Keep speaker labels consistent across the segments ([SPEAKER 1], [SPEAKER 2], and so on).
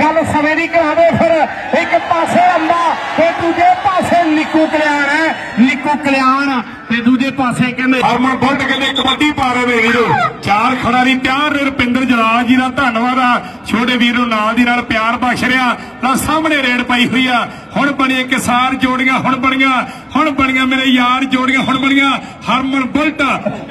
[SPEAKER 1] ਗੱਲ ਸਮੇਂ ਦੀ ਕਰਾਵੇ ਫਿਰ। ਇੱਕ ਪਾਸੇ ਅੰਬਾ ਤੇ ਦੂਜੇ ਪਾਸੇ ਨਿੱਕੂ ਕਲਿਆਣ ਹੈ। ਨਿੱਕੂ ਕਲਿਆਣ ਤੇ ਦੂਜੇ ਪਾਸੇ ਕਹਿੰਦੇ
[SPEAKER 2] ਹਰਮਨ ਬੁੱਟ ਕਹਿੰਦੇ ਕਬੱਡੀ ਪਾ ਰਹੇ ਵੀਰੋ। ਚਾਰ ਖਿਡਾਰੀ ਤਿਆਰ ਨੇ ਰੁਪਿੰਦਰ ਜਲਾਲ ਜੀ ਦਾ ਧੰਨਵਾਦ ਆ। ਛੋਟੇ ਵੀਰ ਨੂੰ ਨਾਲ ਦੀ ਨਾਲ ਪਿਆਰ ਬਖਸ਼ ਰਿਹਾ। ਤਾਂ ਸਾਹਮਣੇ ਰੇਡ ਪਾਈ ਹੋਈ ਆ। ਹੁਣ ਬਣੀਆਂ ਕਿਸਾਨ ਜੋੜੀਆਂ, ਹੁਣ ਬਣੀਆਂ ਹੁਣ ਬਣੀਆਂ ਮੇਰੇ ਯਾਰ ਜੋੜੀਆਂ ਹੁਣ ਬਣੀਆਂ ਹਰਮਨ ਬੁੱਟ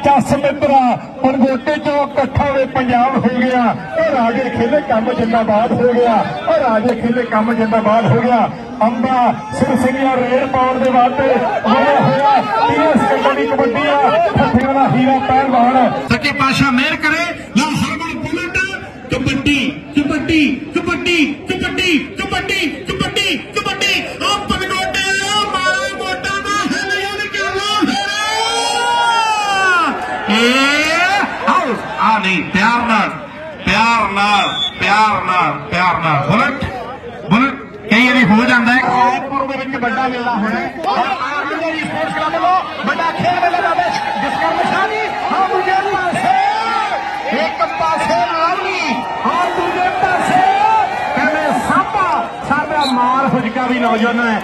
[SPEAKER 1] ਚੱਸ ਮਿੱਤਰਾ ਪਨਗੋਟੇ ਚੋਂ ਇਕੱਠਾ ਵੇ ਪੰਜਾਬ ਹੋ ਗਿਆ। ਉਹ ਰਾਜੇ ਖੇਲੇ ਕੰਮ ਜਿੰਦਾਬਾਦ ਹੋ ਗਿਆ। ਉਹ ਰਾਜੇ ਖੇਲੇ ਕੰਮ ਜਿੰਦਾਬਾਦ ਹੋ ਗਿਆ। ਅੰਬਾ ਸਿਰ ਸਿੰਘਿਆ ਰੇਡ ਪਾਉਣ ਦੇ ਵਾਸਤੇ ਆਇਆ ਹੋਇਆ। ਤੀਸ ਕਬੱਡੀ ਕਬੱਡੀ ਆ ਫੱਟਿਆਂ ਦਾ ਹੀਰਾ ਪਹਿਲਵਾਨ।
[SPEAKER 2] ਸੱਚੇ ਪਾਸ਼ਾ ਮਿਹਰ ਕਰੇ। ਲਾ ਹਰਮਨ ਕਬੱਡੀ ਕਬੱਡੀ ਕਬੱਡੀ ਕਬੱਡੀ ਕਬੱਡੀ ਏ ਆਓ ਆ ਨਹੀਂ ਪਿਆਰ ਨਾਲ ਪਿਆਰ ਨਾਲ ਪਿਆਰ ਨਾਲ ਪਿਆਰ ਨਾਲ ਬੁਲਟ ਬੁਲਟ ਕਈ ਵਾਰੀ ਹੋ ਜਾਂਦਾ ਹੈ।
[SPEAKER 1] ਰਾਏਪੁਰ ਦੇ ਵਿੱਚ ਵੱਡਾ ਮੇਲਾ ਹੋਣਾ ਹੈ। ਔਰ ਆਰਮੀ ਸਪੋਰਟਸ ਕਲੱਬ ਵੱਲੋਂ ਵੱਡਾ ਖੇਡ ਮੇਲਾ ਦਾ ਵਿੱਚ ਜਿਸ ਕਰ ਨਿਸ਼ਾਨੀ ਹਾਂ ਦੂਜੇ ਪਾਸੇ। ਇੱਕ ਪਾਸੇ ਲਾਵੀ ਔਰ ਦੂਜੇ ਪਾਸੇ। ਕਹਿੰਦੇ ਸਾਪਾ ਸਾਡਾ ਮਾਰ ਹੁਜਕਾ ਵੀ ਨੌਜਵਾਨ ਹੈ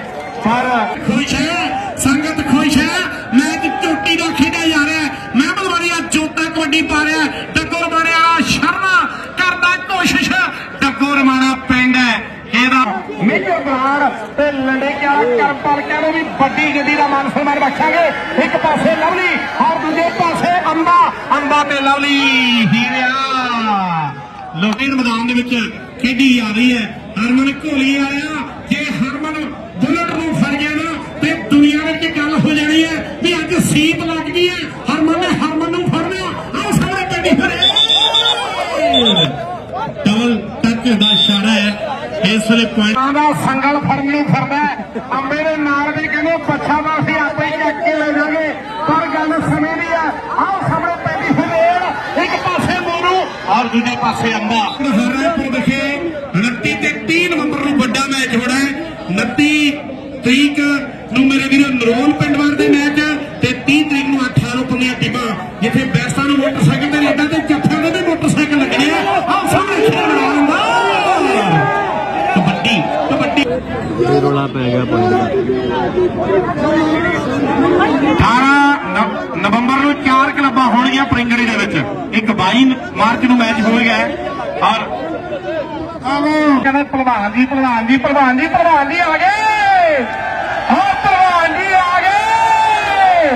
[SPEAKER 1] ਪਰ
[SPEAKER 2] ਖੁਸ਼ ਹੈ ਸੰਗਤ ਖੁਸ਼ ਹੈ ਮੈਚ ਚੋਟੀ ਦਾ ਖੇਡਿਆ ਜਾ ਰਿਹਾ ਹੈ ਮਹਿਮਦ ਵਾਲੀਆ ਜੋਤਾ ਕਬੱਡੀ ਪਾ ਰਿਹਾ ਹੈ। ਡੱਗੋ ਰਮਾਣਾ ਸ਼ਰਮਾ ਕਰਦਾ ਕੋਸ਼ਿਸ਼ ਡੱਗੋ ਰਮਾਣਾ ਪਿੰਡ ਹੈ ਇਹਦਾ
[SPEAKER 1] ਮੇਜਰ ਬਰਾੜ ਤੇ ਲੰਡੇ ਕਿਆ ਕਰਪਾਲ ਵੀ ਵੱਡੀ ਗੱਡੀ ਦਾ ਮਾਨ ਸਨਮਾਨ ਬਖਸ਼ਾਂਗੇ ਇੱਕ ਪਾਸੇ ਲਵਲੀ ਔਰ ਦੂਜੇ ਪਾਸੇ ਅੰਬਾ। ਅੰਬਾ ਤੇ ਲਵਲੀ, ਹੀਰਿਆ।
[SPEAKER 2] ਲੋਕੀ ਮੈਦਾਨ ਦੇ ਵਿੱਚ ਖੇਡੀ ਜਾ ਰਹੀ ਹੈ। ਹਰਮਨ ਘੋਲੀ ਵਾਲਿਆ, ਜੇ ਹਰਮਨ ਬੁਲਟ ਨੂੰ ਫੜ ਗਿਆ ਨਾ, ਤੇ ਦੁਨੀਆ ਵਿੱਚ ਗੱਲ ਹੋ ਜਾਣੀ ਹੈ ਵੀ ਅੱਜ ਸੀਤ ਲੱਗ ਗਈ ਹੈ। ਹਰਮਨ ਨੇ ਹਰਮਨ ਨੂੰ ਫੜਨਾ। ਲਿਆ ਆਹ ਸਾਹਮਣੇ ਪੈਣੀ ਫੜੇ ਡਬਲ ਟੱਚ ਦਾ ਇਸ ਵੇਲੇ ਪੁਆਇੰਟ
[SPEAKER 1] ਦਾ ਸੰਗਲ ਫੜਨ ਨੂੰ ਫਿਰਦਾ। ਅੰਬੇ ਦੇ ਨਾਲ ਦੇ ਕਹਿੰਦੇ ਬੱਚਾ ਦਾ ਅਸੀਂ ਆਪੇ ਹੀ ਚੱਕ ਕੇ ਲੈ ਜਾਗੇ ਪਰ ਗੱਲ ਸਮੇਂ ਦੀ ਆ। ਆਹ ਸਾਹਮਣੇ ਪੈਂਦੀ ਫਰੇੜ ਇੱਕ ਪਾਸੇ ਮੋਰੂ ਔਰ ਦੂਜੇ ਪਾਸੇ ਅੰਬਾ।
[SPEAKER 2] ਹਰਾਪੁਰ ਵਿਖੇ 29 ਤੇ 30 ਨਵੰਬਰ ਨੂੰ ਵੱਡਾ ਮੈਚ ਹੋਣਾ ਹੈ। 29 ਤਰੀਕ ਨੂੰ ਮੇਰੇ ਵੀਰੋ ਨਰੋਲ ਪਿੰਡਵਾਰ ਦੇ ਮੈਚ ਤੇ 30 ਤਰੀਕ ਨੂੰ 18 ਪੰਨੀਆਂ ਟੀਮਾਂ ਜਿੱਥੇ
[SPEAKER 3] ਇਹ ਰੋਲਾ ਪੈ ਗਿਆ ਪੁਆਇੰਟ ਦਾ।
[SPEAKER 2] 18 ਨਵ- ਨਵੰਬਰ ਨੂੰ ਚਾਰ ਕਲੱਬਾਂ ਹੋਣਗੀਆਂ ਪ੍ਰਿੰਗੜੀ ਦੇ ਵਿੱਚ। ਇੱਕ 22 ਮਾਰਚ ਨੂੰ ਮੈਚ ਹੋ ਗਿਆ ਹੈ। ਔਰ
[SPEAKER 1] ਕਹਿੰਦੇ ਪ੍ਰਧਾਨ ਜੀ ਪ੍ਰਧਾਨ ਜੀ ਪ੍ਰਧਾਨ ਜੀ ਪ੍ਰਧਾਨ ਜੀ ਆ ਗਏ। ਹਾਂ ਪ੍ਰਧਾਨ ਜੀ ਆ ਗਏ।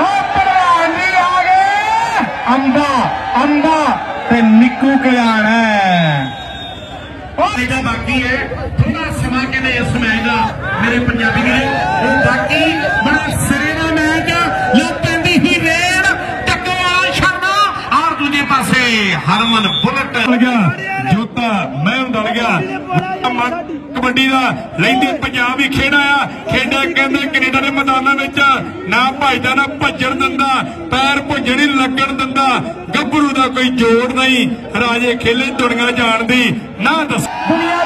[SPEAKER 1] ਹਾਂ ਪ੍ਰਧਾਨ ਜੀ ਆ ਗਏ। ਅੰਬਾ ਅੰਬਾ ਤੇ ਨਿੱਕੂ ਕਲਿਆਣ ਹੈ।
[SPEAKER 2] ਜਿਹੜਾ ਬਾਕੀ ਹੈ। ਥੋੜਾ ਸਮਾਂ ਕਹਿੰਦੇ ਇਸ ਮੈਚ ਦਾ ਮੇਰੇ ਪੰਜਾਬੀ ਵੀਰੇ ਉਹ ਬਾਕੀ ਬੜਾ ਸਿਰੇ ਦਾ ਮੈਚ ਲੋ ਪੈਂਦੀ ਹੀ ਰੇਡ ਟੱਕਵਾ ਸ਼ਰਮਾ ਔਰ ਦੂਜੇ ਪਾਸੇ ਹਰਮਨ ਬੁਲਟ। ਗਿਆ ਜੋਤਾ ਮਹਿਮ ਦਲ ਗਿਆ। ਕਬੱਡੀ ਦਾ ਲੈਂਦੇ ਪੰਜਾਬ ਵੀ ਖੇਡ ਆਇਆ। ਖੇਡਿਆ ਕਹਿੰਦੇ ਕੈਨੇਡਾ ਦੇ ਮੈਦਾਨਾਂ ਵਿੱਚ। ਨਾ ਭਜਦਾ ਨਾ ਭੱਜਣ ਦਿੰਦਾ। ਪੈਰ ਭੁੱਜਣ ਲੱਗਣ ਦਿੰਦਾ। ਗੱਭਰੂ ਦਾ ਕੋਈ ਜੋੜ ਨਹੀਂ। ਰਾਜੇ ਖੇਲੇ ਦੁਨੀਆ ਜਾਣਦੀ। ਨਾ ਦੱਸ।
[SPEAKER 1] ਦੁਨੀਆ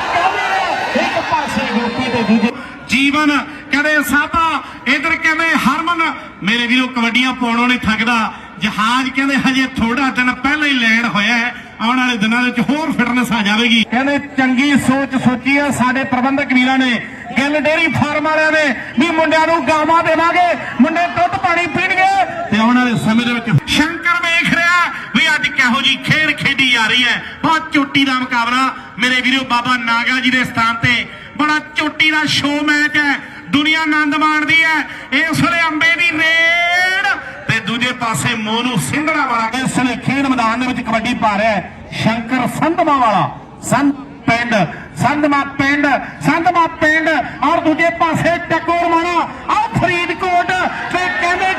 [SPEAKER 1] ਇੱਕ ਪਾਸੇ ਗੋਪੀ ਤੇ ਦੂਜੇ
[SPEAKER 2] ਜੀਵਨ ਕਹਿੰਦੇ ਸਾਬਾ ਇਧਰ ਕਹਿੰਦੇ ਹਰਮਨ ਮੇਰੇ ਵੀਰੋ ਕਬੱਡੀਆਂ ਪਾਉਣੋਂ ਨਹੀਂ ਥੱਕਦਾ। ਜਹਾਜ਼ ਕਹਿੰਦੇ ਹਜੇ ਥੋੜਾ ਦਿਨ ਪਹਿਲਾਂ ਹੀ ਲੈਂਡ ਹੋਇਆ ਹੈ ਆਉਣ ਵਾਲੇ ਦਿਨਾਂ ਵਿੱਚ ਹੋਰ ਫਿਟਨੈਸ ਆ ਜਾਵੇਗੀ।
[SPEAKER 1] ਕਹਿੰਦੇ ਚੰਗੀ ਸੋਚ ਸੋਚੀ ਆ ਸਾਡੇ ਪ੍ਰਬੰਧਕ ਵੀਰਾਂ ਨੇ। ਗਿੱਲ ਡੇਰੀ ਫਾਰਮ ਵਾਲਿਆਂ ਨੇ ਵੀ ਮੁੰਡਿਆਂ ਨੂੰ ਗਾਵਾਂ ਦੇਵਾਂਗੇ। ਮੁੰਡੇ ਦੁੱਧ ਪਾਣੀ ਪੀਣਗੇ।
[SPEAKER 2] ਤੇ ਆਉਣ ਵਾਲੇ ਸਮੇਂ ਦੇ ਵਿੱਚ ਸ਼ੰਕਰ ਵੇਖ ਰਿਹਾ ਵੀ ਅੱਜ ਕਿਹੋ ਜੀ, ਖੇਡ ਖੇਡੀ ਜਾ ਰਹੀ ਹੈ। ਬਹੁਤ ਚੋਟੀ ਦਾ ਮੁਕਾਬਲਾ ਮੇਰੇ ਵੀਰੋ ਬਾਬਾ ਨਾਗਾ ਜੀ ਦੇ ਸਥਾਨ ਤੇ। ਬੜਾ ਚੋਟੀ ਦਾ ਸ਼ੋਅ ਮੈਚ ਹੈ। ਦੁਨੀਆ ਆਨੰਦ ਮਾਣਦੀ ਹੈ। ਇਸ ਵੇਲੇ ਅੰਬੇ ਦੀ ਰੇਡ ਤੇ ਦੂਜੇ ਪਾਸੇ ਮੋਨੂ ਸਿੰਘੜਾ ਵਾਲਾ
[SPEAKER 1] ਇਸ ਨੇ ਖੇਡ ਮੈਦਾਨ ਦੇ ਵਿੱਚ ਕਬੱਡੀ ਪਾ ਰਿਹਾ ਹੈ। ਸ਼ੰਕਰ ਸੰਧਮਾ ਵਾਲਾ। ਸੰਧ ਪਿੰਡ ਸੰਧਮਾ ਪਿੰਡ ਸੰਧਮਾ ਪਿੰਡ। ਔਰ ਦੂਜੇ ਪਾਸੇ ਟਕੋਰ ਮਾਣਾ ਆ ਫਰੀਦਕੋਟ ਤੇ ਕਹਿੰਦੇ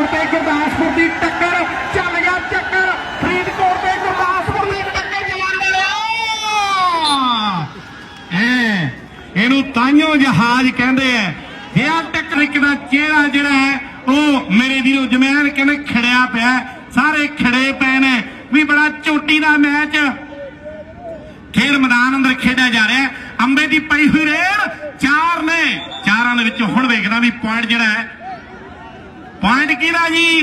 [SPEAKER 1] ਫਰੀਦਕੋਟ ਤੇ ਗੁਰਦਾਸਪੁਰ ਦੀ ਟੱਕਰ। ਚੱਲ ਗਿਆ ਚੱਕਰ। ਫਰੀਦਕੋਟ ਤੇ ਗੁਰਦਾਸਪੁਰ ਦੀ ਟੱਕਰ ਜਵਾਨ ਵਾਲਿਆ
[SPEAKER 2] ਐ ਇਹਨੂੰ ਤਾਈਓ ਜਹਾਜ਼ ਕਹਿੰਦੇ ਆ। ਜਿਹੜਾ ਟੈਕਨਿਕ ਦਾ ਚਿਹਰਾ ਜਿਹੜਾ ਹੈ, ਉਹ ਮੇਰੇ ਵੀਰੋ ਜਮੈਨ ਕਹਿੰਦੇ ਖੜਿਆ ਪਿਆ ਸਾਰੇ ਖੜੇ ਪਏ ਨੇ। ਵੀ ਬੜਾ ਚੋਟੀ ਦਾ ਮੈਚ। ਖੇਡ ਮੈਦਾਨ ਅੰਦਰ ਖੇਡਿਆ ਜਾ ਰਿਹਾ ਅੰਬੇ ਦੀ ਪਈ ਹੋਈ ਰੇਡ। ਚਾਰ ਨੇ। ਚਾਰਾਂ ਦੇ ਵਿੱਚੋਂ ਹੁਣ ਵੇਖਦਾ ਵੀ ਪੁਆਇੰਟ ਜਿਹੜਾ ਹੈ ਪੁਆਇੰਟ ਕਿਹਦਾ ਜੀ?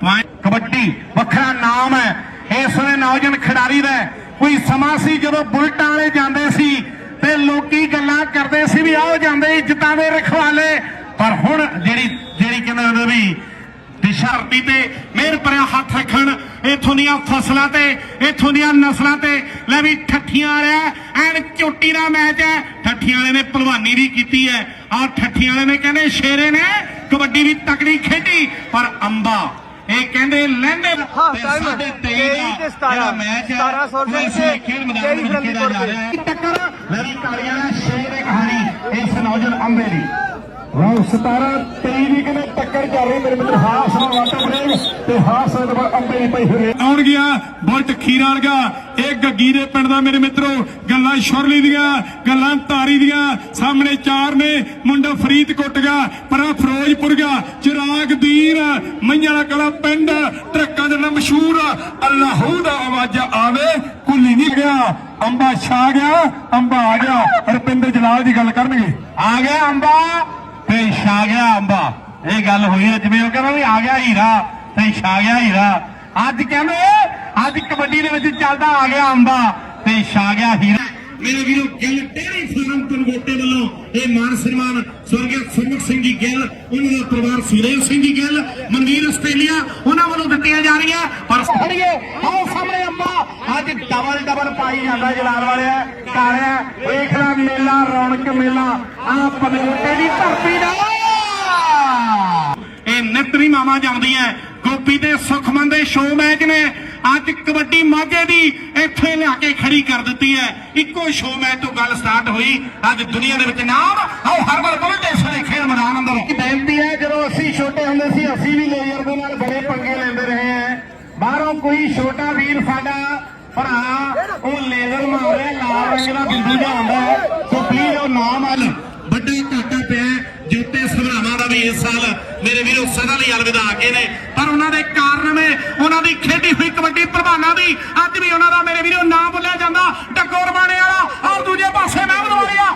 [SPEAKER 2] ਪੁਆਇੰਟ
[SPEAKER 1] ਕਬੱਡੀ, ਵੱਖਰਾ ਨਾਮ ਹੈ। ਇਸ ਵੇਲੇ ਨੌਜਵਾਨ ਖਿਡਾਰੀ ਦਾ ਕੋਈ ਸਮਾਂ ਸੀ ਜਦੋਂ ਬੁਲਟਾਂ ਵਾਲੇ ਜਾਂਦੇ ਸੀ ਤੇ ਲੋਕੀ ਗੱਲਾਂ ਕਰਦੇ ਸੀ ਵੀ ਆਓ ਜਾਂਦੇ ਇੱਜ਼ਤਾਂ ਦੇ ਰਖਵਾਲੇ। ਪਰ ਹੁਣ ਜਿਹੜੀ ਜਿਹੜੀ ਕਹਿੰਦੇ ਹੁੰਦੇ ਵੀ ਦਿਸ਼ਾਰਤੀ ਤੇ ਮਿਹਰ ਭਰਿਆ ਹੱਥ ਰੱਖਣ, ਇਥੋਂ ਦੀਆਂ ਫਸਲਾਂ ਤੇ, ਇਥੋਂ ਦੀਆਂ ਨਸਲਾਂ ਤੇ, ਲੈ ਵੀ ਠੱਠੀਆਂ ਵਾਲਿਆ, ਐਨ ਚੋਟੀ ਦਾ ਮੈਚ ਹੈ। ਠੱਠੀਆਂ ਵਾਲੇ ਨੇ ਭਲਵਾਨੀ ਵੀ ਕੀਤੀ ਹੈ। ਆ ਠੱਠੀਆਂ ਵਾਲੇ ਨੇ ਕਹਿੰਦੇ ਸ਼ੇਰੇ ਨੇ ਕਬੱਡੀ ਵੀ ਤਕੜੀ ਖੇਡੀ ਪਰ ਅੰਬਾ ਇਹ ਕਹਿੰਦੇ ਤੇਈ
[SPEAKER 4] ਤੇਈ ਤੇ
[SPEAKER 1] ਦਾ
[SPEAKER 4] ਸਤਾਰਾਂ।
[SPEAKER 1] ਜਿਹੜਾ ਮੈਚ ਹੈ
[SPEAKER 4] 1700
[SPEAKER 1] ਉਹ ਇਸ
[SPEAKER 4] ਤੇ
[SPEAKER 1] ਖੇਡ ਮੈਦਾਨ ਵਿੱਚ ਖੇਡਿਆ ਜਾ ਰਿਹਾ ਹੈ ਟੱਕਰ ਲੜੀ ਕਾਲੀਆਂ ਦਾ ਸ਼ੇਰ ਦੀ ਕਹਾਣੀ ਇਸ ਨੌਜਵਾਨ ਅੰਬੇ ਦੀ
[SPEAKER 5] ਵਾਹ 17 23 ਦੀ ਕਿਨੇ ਟੱਕਰ ਚੱਲ ਰਹੀ ਮੇਰੇ ਮਿੱਤਰ ਹਾਸ ਨਾਲ ਵਾਟਰ ਬ੍ਰੇਕ ਤੇ ਹਾਸ ਦੇ ਬਾਅਦ ਅੰਬੇ ਦੀ ਪਈ ਹੋਈ
[SPEAKER 2] ਆਉਣ ਗਿਆ ਬੁਲਟ ਖੀਰਾ ਵਾਲਾ ਇਹ ਗੱਗੀ ਦੇ ਪਿੰਡ ਦਾ ਮੇਰੇ ਮਿੱਤਰੋ ਗੱਲਾਂ ਸ਼ੁਰਲੀ ਦੀਆਂ ਗੱਲਾਂ ਧਾਰੀ ਦੀਆਂ ਸਾਹਮਣੇ ਚਾਰ ਨੇ ਮੁੰਡਾ ਫਰੀਦਕੋਟ ਗਾ ਪਰਾਂ ਫਿਰੋਜ਼ਪੁਰ ਗਾ ਚਿਰਾਗ ਦੀਨ ਮਈਆਂ ਵਾਲਾ ਕਲਾ ਪਿੰਡ ਟਰੱਕਾਂ ਦੇ ਨਾਲ ਮਸ਼ਹੂਰ ਅੱਲਾਹੂ ਦਾ ਆਵਾਜ਼ ਆਵੇ ਕੁੱਲੀ ਨਹੀਂ ਗਿਆ ਅੰਬਾ ਛਾ ਗਿਆ ਅੰਬਾ ਆ ਗਿਆ ਰੁਪਿੰਦਰ ਜਲਾਲ ਦੀ ਗੱਲ ਕਰਨਗੇ।
[SPEAKER 1] ਆ ਗਿਆ ਅੰਬਾ ਤੇ ਛਾ ਗਿਆ ਅੰਬਾ। ਇਹ ਗੱਲ ਹੋਈ ਜਿਵੇਂ ਉਹ ਕਹਿੰਦਾ ਵੀ ਆ ਗਿਆ ਹੀਰਾ ਤੇ ਛਾ ਗਿਆ ਹੀਰਾ। ਅੱਜ ਕਹਿੰਦੇ ਅੱਜ ਕਬੱਡੀ ਦੇ ਵਿੱਚ ਚੱਲਦਾ ਆ ਗਿਆ ਅੰਬਾ ਤੇ ਛਾ ਗਿਆ ਹੀਰਾ।
[SPEAKER 6] ਮੇਰੇ ਵੀਰੋ ਗਿੱਲ ਡੇਰੀ ਫਾਰਮ ਤਨਗੋਟੇ ਵੱਲੋਂ ਇਹ ਮਾਨ ਸਨਮਾਨ ਸਵਰਗਿਆ ਸੁਰਮੁਖ ਸਿੰਘ ਜੀ ਗਿੱਲ ਉਹਨਾਂ ਦਾ ਪਰਿਵਾਰ ਸੁਰੇਸ਼ ਸਿੰਘ ਜੀ ਗਿੱਲ ਮਨਵੀਰ ਆਸਟ੍ਰੇਲੀਆ ਉਹਨਾਂ ਵੱਲੋਂ ਦਿੱਤੀਆਂ ਜਾ ਰਹੀਆਂ ਪਰ
[SPEAKER 1] ਫੜੀਏ ਆਓ ਅੱਜ ਡਬਲ ਡਬਲ ਪਾਈ ਜਾਂਦਾ ਜਲਾਲ ਵਾਲਿਆ। ਕਾਰਿਆ ਵੇਖ ਲੈ ਮੇਲਾ, ਰੌਣਕ ਮੇਲਾ। ਆ ਪਨਗੋਟੇ ਦੀ ਧਰਤੀ ਦਾ ਇਹ ਨਿਤਰੀ ਮਾਮਾ ਜਾਂਦੀਆਂ ਗੋਪੀ ਤੇ ਸੁਖਮਨ ਦੇ ਸ਼ੋਅ ਮੈਚ ਨੇ। ਅੱਜ ਕਬੱਡੀ ਮਾਝੇ ਦੀ ਇੱਥੇ ਲਿਆ ਕੇ ਖੜੀ ਕਰ ਦਿੱਤੀ ਹੈ। ਇੱਕੋ ਸ਼ੋਅ ਮੈਚ ਤੋਂ ਗੱਲ ਸਟਾਰਟ ਹੋਈ। ਅੱਜ ਦੁਨੀਆ ਦੇ ਵਿੱਚ ਨਾਮ ਆਓ ਹਰ ਵਾਰ ਬੁਲਟ ਦੇ ਖੇਡ ਮੈਦਾਨ ਅੰਦਰ। ਬੇਨਤੀ ਹੈ, ਜਦੋਂ ਅਸੀਂ ਛੋਟੇ ਹੁੰਦੇ ਸੀ, ਅਸੀਂ ਵੀ ਲੇਜ਼ਰ ਦੇ ਨਾਲ ਬੜੇ ਪੰਗੇ ਲੈਂਦੇ ਰਹੇ ਹਾਂ। ਬਾਹਰੋਂ ਕੋਈ ਛੋਟਾ ਵੀਰ ਸਾਡਾ ਭਰਾ, ਉਹ ਲੇਜ਼ਰ ਮਾਰ ਰਿਹਾ ਲਾਲ ਰੰਗ ਦਾ ਬਿੰਦੂ ਜਿਹਾ ਸੋ ਪਲੀਜ਼ ਉਹ ਨਾ ਮਾਰ
[SPEAKER 6] ਵੱਡਾ ਘਾਟਾ ਪਿਆ ਜੋਤੇ ਸਭਰਾਵਾਂ ਦਾ ਵੀ ਇਸ ਸਾਲ ਮੇਰੇ ਵੀਰੋ ਸਦਾ ਲਈ ਅਲਵਿਦਾ ਆ ਗਏ ਨੇ।
[SPEAKER 1] ਪਰ ਉਹਨਾਂ ਦੇ ਕਾਰਨ ਨੇ, ਉਹਨਾਂ ਦੀ ਖੇਡੀ ਹੋਈ ਕਬੱਡੀ ਪ੍ਰਭਾਨਾਂ ਦੀ, ਅੱਜ ਵੀ ਉਹਨਾਂ ਦਾ ਮੇਰੇ ਵੀਰੋ ਨਾਮ ਬੋਲਿਆ ਜਾਂਦਾ। ਡੱਗੋਰ ਬਾਣੇ ਵਾਲਾ ਔਰ ਦੂਜੇ ਪਾਸੇ ਮਹਿਮਦ ਵਾਲਿਆ